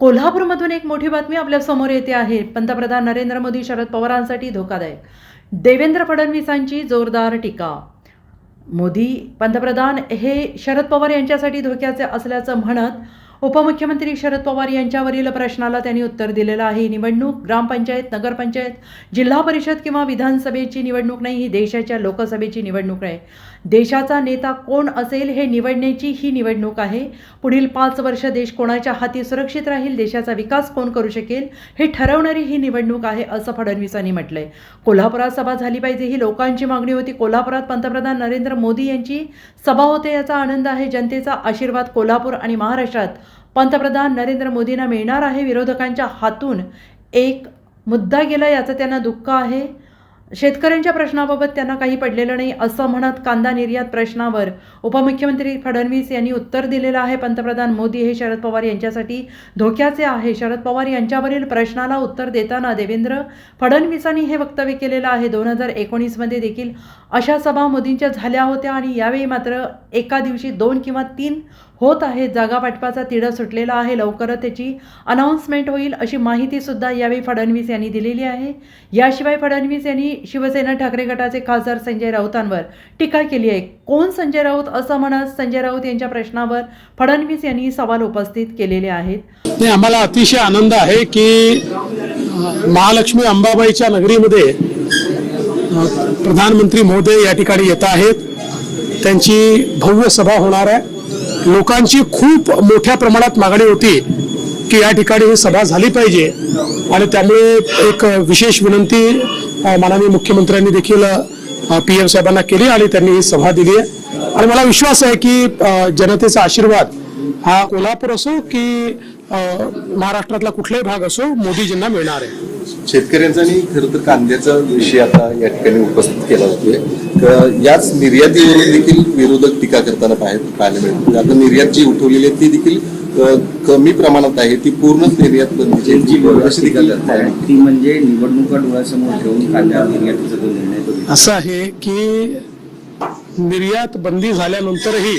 कोल्हापूरमधून एक मोठी बातमी आपल्यासमोर येते आहे. पंतप्रधान नरेंद्र मोदी शरद पवारांसाठी धोकादायक. देवेंद्र फडणवीसांची जोरदार टीका. मोदी पंतप्रधान हे शरद पवार यांच्यासाठी धोक्याचे असल्याचं म्हणत उपमुख्यमंत्री शरद पवार यांच्यावरील प्रश्नाला त्यांनी उत्तर दिलेलं आहे. निवडणूक ग्रामपंचायत नगरपंचायत जिल्हा परिषद किंवा विधानसभेची निवडणूक नाही ही देशाच्या लोकसभेची निवडणूक आहे. देशाचा नेता कोण असेल हे निवडण्याची ही निवडणूक आहे. पुढील पाच वर्ष देश कोणाच्या हाती सुरक्षित राहील देशाचा विकास कोण करू शकेल हे ठरवणारी ही निवडणूक आहे असं फडणवीसांनी म्हटलंय. कोल्हापुरात सभा झाली पाहिजे ही लोकांची मागणी होती. कोल्हापुरात पंतप्रधान नरेंद्र मोदी यांची सभा होते याचा आनंद आहे. जनतेचा आशीर्वाद कोल्हापूर आणि महाराष्ट्रात पंतप्रधान नरेंद्र मोदींना मिळणार आहे विरोधकांच्या हातून एक मुद्दा गेला याचं त्यांना दुःख आहे. शेतकऱ्यांच्या प्रश्नाबाबत त्यांना काही पडलेलं नाही असं म्हणत कांदा निर्यात प्रश्नावर उपमुख्यमंत्री फडणवीस यांनी उत्तर दिलेलं आहे. पंतप्रधान मोदी हे शरद पवार यांच्यासाठी धोक्याचे आहे. शरद पवार यांच्यावरील प्रश्नाला उत्तर देताना देवेंद्र फडणवीसांनी हे वक्तव्य केलेलं आहे. दोन हजार एकोणीसमध्ये देखील अशा सभा मोदींच्या झाल्या होत्या आणि यावेळी मात्र एका दिवशी दोन किंवा तीन होत आहे. जागावाटपाचा तिढा सुटलेला आहे. लवकरच त्याची अनाऊन्समेंट होईल अशी माहितीसुद्धा यावेळी फडणवीस यांनी दिलेली आहे. याशिवाय फडणवीस यांनी शिवसेना ठाकरे गटाचे खासदार संजय राऊतांवर टीका केली आहे. कोण संजय राऊत असं म्हणत संजय राऊत यांच्या प्रश्नावर फडणवीस यांनी सवाल उपस्थित केलेले आहेत. नाही आम्हाला अतिशय आनंद आहे की महालक्ष्मी अंबाबाईच्या नगरीमध्ये प्रधानमंत्री मोदी या ठिकाणी येत आहेत. त्यांची भव्य सभा होणार आहे. लोकांची खूप मोठ्या प्रमाणात मागणी होती की या ठिकाणी ही सभा झाली पाहिजे. आणि त्यामुळे एक विशेष विनंती माननीय मुख्यमंत्र्यांनी देखील पी एम साहेबांना केली आणि त्यांनी ही सभा दिली आहे. आणि मला विश्वास आहे की जनतेचा आशीर्वाद हा कोल्हापूर असो की महाराष्ट्रातला कुठलाही भाग असो मोदीजींना मिळणार आहे. शेतकऱ्यांचा आणि खरं तर कांद्याचा विषय आता या ठिकाणी उपस्थित केला जातोय तर याच निर्यातीवरून देखील विरोधक टीका करताना पाहाय- पाहायला मिळते आता निर्यात जी उठवलेली आहे ती देखील कमी प्रमाणात आहे. ती पूर्णच निर्यात ती म्हणजे निवडणुका डोळ्यासमोर ठेवून कांद्या निर्यातीचा जो निर्णय तो घेतला. असं आहे की निर्यात बंदी झाल्यानंतरही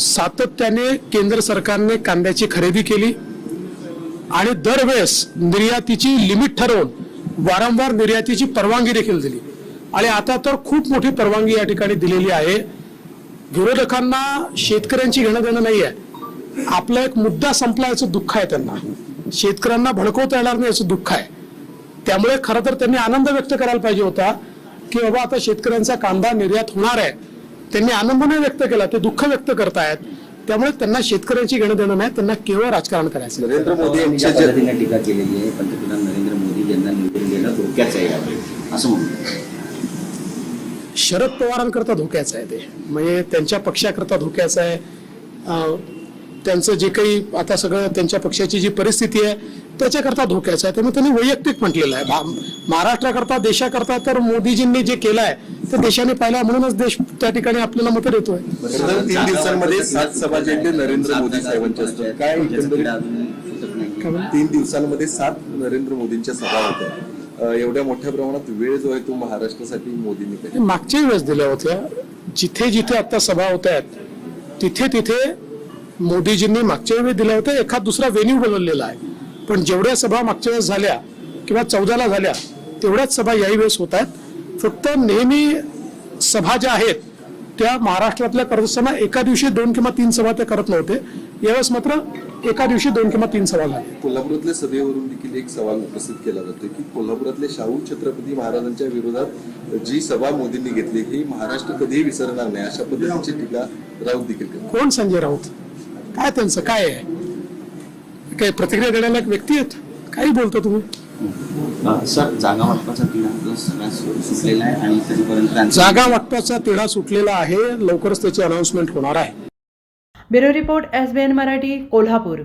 सातत्याने केंद्र सरकारने कांद्याची खरेदी केली आणि दरवेळेस निर्यातीची लिमिट ठरवून वारंवार निर्यातीची परवानगी देखील दिली. आणि आता तर खूप मोठी परवानगी या ठिकाणी दिलेली आहे. विरोधकांना शेतकऱ्यांची घेणं देणं नाही आहे आपला एक मुद्दा संपला याचं दुःख आहे त्यांना. शेतकऱ्यांना भडकवता येणार नाही याचं दुःख आहे. त्यामुळे खरं तर त्यांनी आनंद व्यक्त करायला पाहिजे होता की बाबा आता शेतकऱ्यांचा कांदा निर्यात होणार आहे. त्यांनी आनंद नाही व्यक्त केला ते दुःख व्यक्त करतायत. त्यामुळे त्यांना शेतकऱ्यांची घेणं देणं नाही त्यांना केवळ राजकारण करायचं नरेंद्र मोदी यांच्या पद्धतीने टीका केलेली आहे पंतप्रधान नरेंद्र मोदी यांना निवडून देणं धोक्याचं आहे असं म्हणतो शरद पवारांकरता धोक्याचं आहे ते. म्हणजे त्यांच्या पक्षाकरता धोक्याचं आहे. अं, त्यांचं जे काही आता सगळं त्यांच्या पक्षाची जी परिस्थिती आहे त्याच्याकरता धोक्याचं आहे. त्यामुळे त्यांनी वैयक्तिक म्हटलेलं आहे. भा- महाराष्ट्राकरता देशाकरता तर मोदीजींनी जे केलं आहे ते देशाने पाहिलं म्हणूनच देश त्या ठिकाणी आपल्याला मतं देतोय. तीन दिवसांमध्ये सात सभा नरेंद्र मोदी साहेबांच्या असतात. काय तीन दिवसांमध्ये सात नरेंद्र मोदींच्या सभा होत्या. एवढ्या मोठ्या प्रमाणात वेळ जो आहे तो महाराष्ट्रासाठी मोदींनी मागच्या वेळेस दिल्या होत्या. जिथे जिथे आता सभा होत आहेत तिथे तिथे मोदीजींनी मागच्या वेळी दिल्या होत्या एखाद दुसरा व्हेन्यू बदललेला आहे. पण जेवढ्या सभा मागच्या वेळेस झाल्या किंवा चौदाला झाल्या तेवढ्याच सभा याही वेळेस होत आहेत. फक्त नेहमी सभा ज्या आहेत त्या महाराष्ट्रातल्या करत असताना एका दिवशी दोन किंवा तीन सभा ते करत नव्हते. यावेळेस मात्र एका दिवशी दोन किंवा तीन सभा झाल्या. कोल्हापुरातल्या सभेवरून देखील एक सवाल उपस्थित केला जातो की कोल्हापुरातले शाहू छत्रपती महाराजांच्या विरोधात जी सभा मोदींनी घेतली ही महाराष्ट्र कधीही विसरणार नाही अशा पद्धतीची टीका राऊत देखील कोण संजय राऊत? काय त्यांचं काय आहे? काय प्रतिक्रिया देण्याला एक व्यक्ती आहेत? काही बोलतो तुम्ही? सर जागा वाटपाचा तिढा सुटलेला आहे आणि तरीपर्यंत त्यांचं- जागा वाटपाचा तिढा सुटलेला आहे. लवकरच त्याची अनाउन्समेंट होणार आहे. Bureau report S B N Marathi Kolhapur.